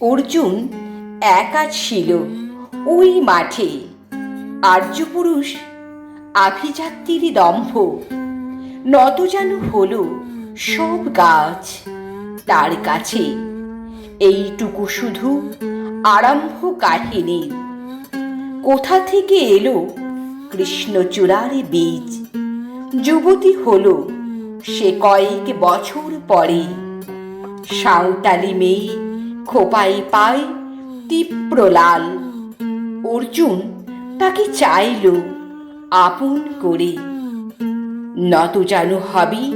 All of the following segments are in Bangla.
অর্জুন একা ছিল ওই মাঠে। আর্যপুরুষ আভিজাত্যের দম্ভ। নত যেন হলো সব গাছ। তার কাছে এইটুকু শুধু আরম্ভ কাহিনীর কোথা থেকে এলো কৃষ্ণচূড়ার বীজ? যুবতী হলো সে কয়েক বছর পরে। সাঁওতালি মেয়ে খোপাই পায় তীব্র লাল। অর্জুন তাকে চাইল, আপন করে। নত যেন হবে,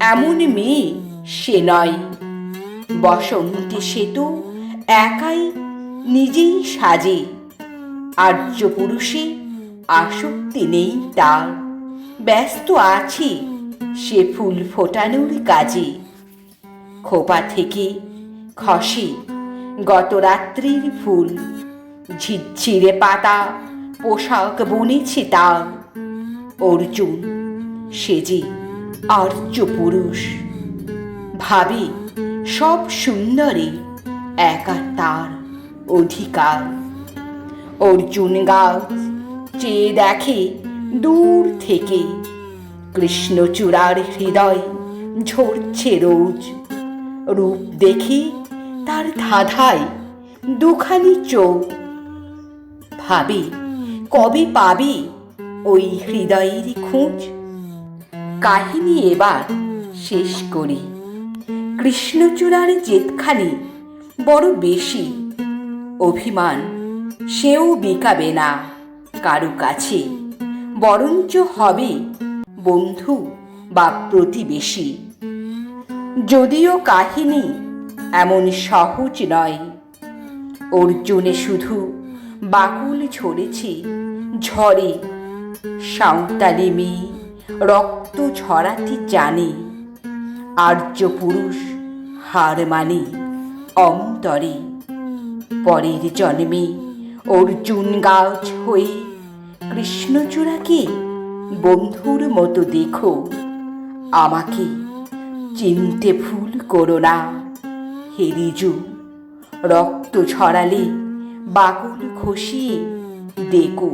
এমন মেয়ে সে নয়। বসন্তে সেতু একাই নিজেই সাজে। আর্য পুরুষে আসক্তি নেই তার। ব্যস্ত আছে সে ফুল ফোটানোর কাজে। খোপা থেকে খসে গত রাত্রির ফুল। ঝিরঝিরে পাতা, পোশাক বুনেছে তার। অর্জুন, সে যে আর্য পুরুষ। ভাবে, সব সুন্দরী, একা তার অধিকার। অর্জুন গাছ চেয়ে দেখে দূর থেকে। কৃষ্ণচূড়ার হৃদয় ঝরছে রোজ। রূপ দেখে তার ধাঁধায় দুখানি চোখ। ভাবে, কবে পাবি ওই হৃদয়ের খোঁজ? কাহিনী এবার শেষ করি। কৃষ্ণচূড়ার জেদখানি বড় বেশি। অভিমান সেও বিকাবে না। কারও কাছে বরঞ্চ হবে বন্ধু বা প্রতিবেশী। যদিও কাহিনী এমন সহজ নয়। অর্জুনে শুধু বাকুল ঝরেছে ঝরে সাঁওতালি মেয়ে রক্ত ঝরাতে জানে। আর্য পুরুষ হার মানে অন্তরে। পরের জন্মে অর্জুন গাছ হয়ে কৃষ্ণচূড়াকে বন্ধুর মতো দেখো। আমাকে চিনতে ভুল করো না। হে রিজু রক্ত ছড়ালে বাকুল খসিয়ে দেখো।